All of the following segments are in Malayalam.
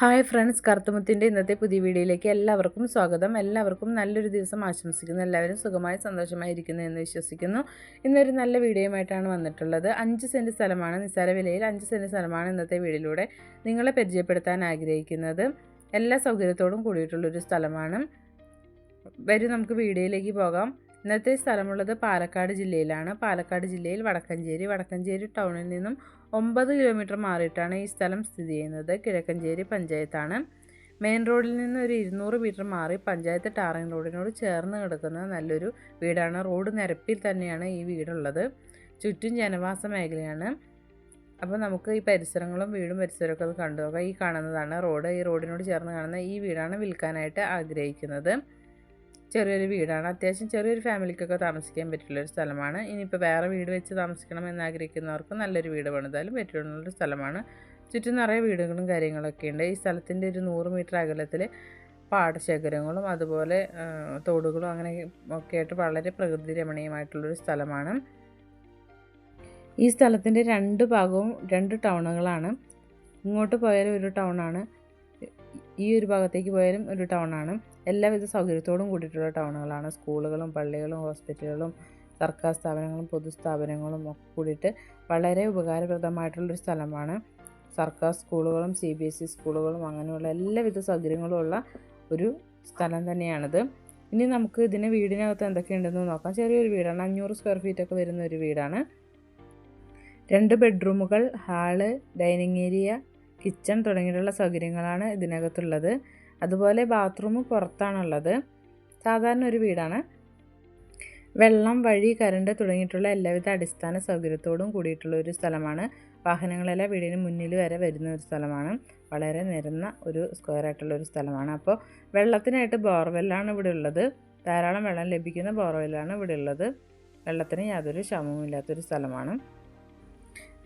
ഹായ് ഫ്രണ്ട്സ് കറുത്തുമുത്തിന്റെ ഇന്നത്തെ പുതിയ വീഡിയോയിലേക്ക് എല്ലാവർക്കും സ്വാഗതം. എല്ലാവർക്കും നല്ലൊരു ദിവസം ആശംസിക്കുന്നു. എല്ലാവരും സുഖമായി സന്തോഷമായിരിക്കുന്നു എന്ന് വിശ്വസിക്കുന്നു. ഇന്നൊരു നല്ല വീഡിയോയുമായിട്ടാണ് വന്നിട്ടുള്ളത്. അഞ്ച് സെന്റ് സ്ഥലമാണ് നിസ്സാര വിലയിൽ അഞ്ച് സെന്റ് സ്ഥലമാണ് ഇന്നത്തെ വീഡിയോയിലൂടെ നിങ്ങളെ പരിചയപ്പെടുത്താൻ ആഗ്രഹിക്കുന്നത്. എല്ലാ സൗകര്യത്തോടും കൂടിയിട്ടുള്ളൊരു സ്ഥലമാണ്. വരും നമുക്ക് വീഡിയോയിലേക്ക് പോകാം. ഇന്നത്തെ സ്ഥലമുള്ളത് പാലക്കാട് ജില്ലയിലാണ്. പാലക്കാട് ജില്ലയിൽ വടക്കഞ്ചേരി വടക്കഞ്ചേരി ടൗണിൽ നിന്നും ഒമ്പത് കിലോമീറ്റർ മാറിയിട്ടാണ് ഈ സ്ഥലം സ്ഥിതി ചെയ്യുന്നത്. കിഴക്കഞ്ചേരി പഞ്ചായത്താണ്. മെയിൻ റോഡിൽ നിന്ന് ഒരു ഇരുന്നൂറ് മീറ്റർ മാറി പഞ്ചായത്ത് ടാറിംഗ് റോഡിനോട് ചേർന്ന് കിടക്കുന്ന നല്ലൊരു വീടാണ്. റോഡ് നിരപ്പിൽ തന്നെയാണ് ഈ വീടുള്ളത്. ചുറ്റും ജനവാസ മേഖലയാണ്. അപ്പോൾ നമുക്ക് ഈ പരിസരങ്ങളും വീടും പരിസരമൊക്കെ അത് കണ്ടു ഈ കാണുന്നതാണ് റോഡ്. ഈ റോഡിനോട് ചേർന്ന് കാണുന്ന ഈ വീടാണ് വിൽക്കാനായിട്ട് ആഗ്രഹിക്കുന്നത്. ചെറിയൊരു വീടാണ്. അത്യാവശ്യം ചെറിയൊരു ഫാമിലിക്കൊക്കെ താമസിക്കാൻ പറ്റുള്ളൊരു സ്ഥലമാണ്. ഇനിയിപ്പോൾ വേറെ വീട് വെച്ച് താമസിക്കണം എന്ന് ആഗ്രഹിക്കുന്നവർക്ക് നല്ലൊരു വീട് പണിതാലും പറ്റുള്ളൊരു സ്ഥലമാണ്. ചുറ്റും നിറയെ വീടുകളും കാര്യങ്ങളൊക്കെ ഉണ്ട്. ഈ സ്ഥലത്തിന്റെ ഒരു നൂറ് മീറ്റർ അകലത്തിൽ പാടശേഖരങ്ങളും അതുപോലെ തോടുകളും അങ്ങനെ ഒക്കെ ആയിട്ട് വളരെ പ്രകൃതി രമണീയമായിട്ടുള്ളൊരു സ്ഥലമാണ്. ഈ സ്ഥലത്തിന്റെ രണ്ട് ഭാഗവും രണ്ട് ടൗണുകളാണ്. ഇങ്ങോട്ട് പോയാലും ഒരു ടൗണാണ്. ഈ ഒരു ഭാഗത്തേക്ക് പോയാലും ഒരു ടൗണാണ്. എല്ലാവിധ സൗകര്യത്തോടും കൂടിയിട്ടുള്ള ടൗണുകളാണ്. സ്കൂളുകളും പള്ളികളും ഹോസ്പിറ്റലുകളും സർക്കാർ സ്ഥാപനങ്ങളും പൊതുസ്ഥാപനങ്ങളും ഒക്കെ കൂടിയിട്ട് വളരെ ഉപകാരപ്രദമായിട്ടുള്ളൊരു സ്ഥലമാണ്. സർക്കാർ സ്കൂളുകളും സി ബി എസ് ഇ സ്കൂളുകളും അങ്ങനെയുള്ള എല്ലാവിധ സൗകര്യങ്ങളും ഉള്ള ഒരു സ്ഥലം തന്നെയാണിത്. ഇനി നമുക്ക് ഇതിന് വീടിനകത്ത് എന്തൊക്കെയുണ്ടെന്ന് നോക്കാം. ചെറിയൊരു വീടാണ്. അഞ്ഞൂറ് സ്ക്വയർ ഫീറ്റ് ഒക്കെ വരുന്ന ഒരു വീടാണ്. രണ്ട് ബെഡ്റൂമുകൾ ഹാൾ ഡൈനിങ് ഏരിയ കിച്ചൺ തുടങ്ങിയിട്ടുള്ള സൗകര്യങ്ങളാണ് ഇതിനകത്തുള്ളത്. അതുപോലെ ബാത്റൂം പുറത്താണുള്ളത്. സാധാരണ ഒരു വീടാണ്. വെള്ളം വഴി കരണ്ട് തുടങ്ങിയിട്ടുള്ള എല്ലാവിധ അടിസ്ഥാന സൗകര്യത്തോടും കൂടിയിട്ടുള്ള ഒരു സ്ഥലമാണ്. വാഹനങ്ങളെല്ലാം വീടിന് മുന്നിൽ വരെ വരുന്ന ഒരു സ്ഥലമാണ്. വളരെ നിരന്ന ഒരു സ്ക്വയർ ആയിട്ടുള്ള ഒരു സ്ഥലമാണ്. അപ്പോൾ വെള്ളത്തിനായിട്ട് ബോർവെല്ലാണ് ഇവിടെ ഉള്ളത്. ധാരാളം വെള്ളം ലഭിക്കുന്ന ബോർവെല്ലാണ് ഇവിടെ ഉള്ളത്. വെള്ളത്തിന് യാതൊരു ക്ഷമവും ഇല്ലാത്തൊരു സ്ഥലമാണ്.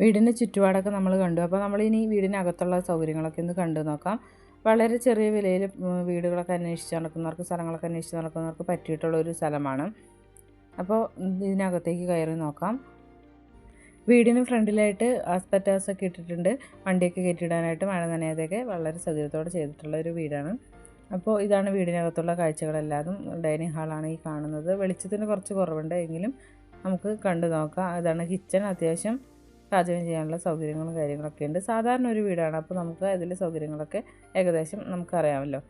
വീടിന്റെ ചുറ്റുപാടൊക്കെ നമ്മൾ കണ്ടു. അപ്പോൾ നമ്മളിനി വീടിനകത്തുള്ള സൗകര്യങ്ങളൊക്കെ ഒന്ന് കണ്ടു നോക്കാം. വളരെ ചെറിയ വിലയിൽ വീടുകളൊക്കെ അന്വേഷിച്ച് നടക്കുന്നവർക്ക് സ്ഥലങ്ങളൊക്കെ അന്വേഷിച്ച് നടക്കുന്നവർക്ക് പറ്റിയിട്ടുള്ള ഒരു സ്ഥലമാണ്. അപ്പോൾ ഇതിനകത്തേക്ക് കയറി നോക്കാം. വീടിന് ഫ്രണ്ടിലായിട്ട് ആസ്പെറ്റാസ് ഒക്കെ ഇട്ടിട്ടുണ്ട്. വണ്ടിയൊക്കെ കയറ്റിയിടാനായിട്ട് മഴ നനയാതെയൊക്കെ വളരെ സൗകര്യത്തോടെ ചെയ്തിട്ടുള്ള ഒരു വീടാണ്. അപ്പോൾ ഇതാണ് വീടിനകത്തുള്ള കാഴ്ചകളെല്ലാതും ഡൈനിങ് ഹാളാണ് ഈ കാണുന്നത്. വെളിച്ചത്തിന് കുറച്ച് കുറവുണ്ട് എങ്കിലും നമുക്ക് കണ്ടു നോക്കാം. അതാണ് കിച്ചൺ. അത്യാവശ്യം പാചകം ചെയ്യാനുള്ള സൗകര്യങ്ങളും കാര്യങ്ങളൊക്കെ ഉണ്ട്. സാധാരണ ഒരു വീടാണ്. അപ്പോൾ നമുക്ക് അതിലെ സൗകര്യങ്ങളൊക്കെ ഏകദേശം നമുക്കറിയാമല്ലോ.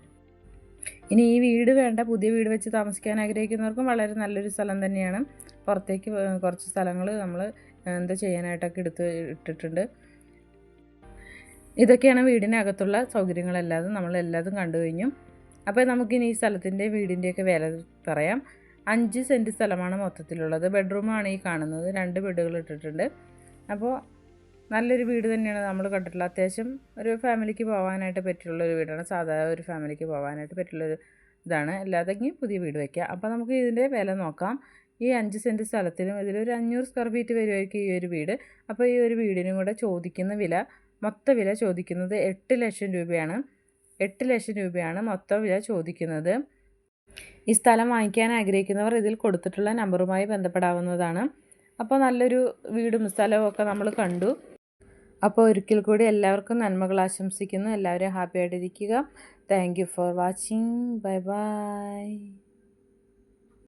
ഇനി ഈ വീട് വേണ്ട പുതിയ വീട് വെച്ച് താമസിക്കാൻ ആഗ്രഹിക്കുന്നവർക്കും വളരെ നല്ലൊരു സ്ഥലം തന്നെയാണ്. പുറത്തേക്ക് കുറച്ച് സ്ഥലങ്ങൾ നമ്മൾ എന്താ ചെയ്യാനായിട്ടൊക്കെ എടുത്ത് ഇട്ടിട്ടുണ്ട്. ഇതൊക്കെയാണ് വീടിനകത്തുള്ള സൗകര്യങ്ങളെല്ലാതും നമ്മൾ എല്ലാതും കണ്ടു കഴിഞ്ഞു. അപ്പോൾ നമുക്കിനി ഈ സ്ഥലത്തിന്റെ വീടിന്റെയൊക്കെ വില പറയാം. അഞ്ച് സെന്റ് സ്ഥലമാണ് മൊത്തത്തിലുള്ളത്. ബെഡ്റൂമാണ് ഈ കാണുന്നത്. രണ്ട് ബെഡുകൾ ഇട്ടിട്ടുണ്ട്. അപ്പോൾ നല്ലൊരു വീട് തന്നെയാണ് നമ്മൾ കണ്ടിട്ടുള്ളത്. അത്യാവശ്യം ഒരു ഫാമിലിക്ക് പോകാനായിട്ട് പറ്റുള്ള ഒരു വീടാണ്. സാധാരണ ഒരു ഫാമിലിക്ക് പോകാനായിട്ട് പറ്റുള്ളൊരു ഇതാണ്. അല്ലാതെങ്കിൽ പുതിയ വീട് വയ്ക്കുക അപ്പോൾ നമുക്ക് ഇതിന്റെ വില നോക്കാം. ഈ അഞ്ച് സെന്റ് സ്ഥലത്തിനും ഇതിലൊരു അഞ്ഞൂറ് സ്ക്വയർ ഫീറ്റ് വരുമായിരിക്കും ഈ ഒരു വീട്. അപ്പോൾ ഈ ഒരു വീടിനും കൂടെ ചോദിക്കുന്ന വില മൊത്ത വില ചോദിക്കുന്നത് എട്ട് ലക്ഷം രൂപയാണ്. എട്ട് ലക്ഷം രൂപയാണ് മൊത്തം വില ചോദിക്കുന്നത്. ഈ സ്ഥലം വാങ്ങിക്കാൻ ആഗ്രഹിക്കുന്നവർ ഇതിൽ കൊടുത്തിട്ടുള്ള നമ്പറുമായി ബന്ധപ്പെടാവുന്നതാണ്. അപ്പോൾ നല്ലൊരു വീടും സ്ഥലവും ഒക്കെ നമ്മൾ കണ്ടു. അപ്പോൾ ഒരിക്കൽ കൂടി എല്ലാവർക്കും നന്മകൾ ആശംസിക്കുന്നു. എല്ലാവരും ഹാപ്പി ആയിട്ടിരിക്കുക thank you for watching bye bye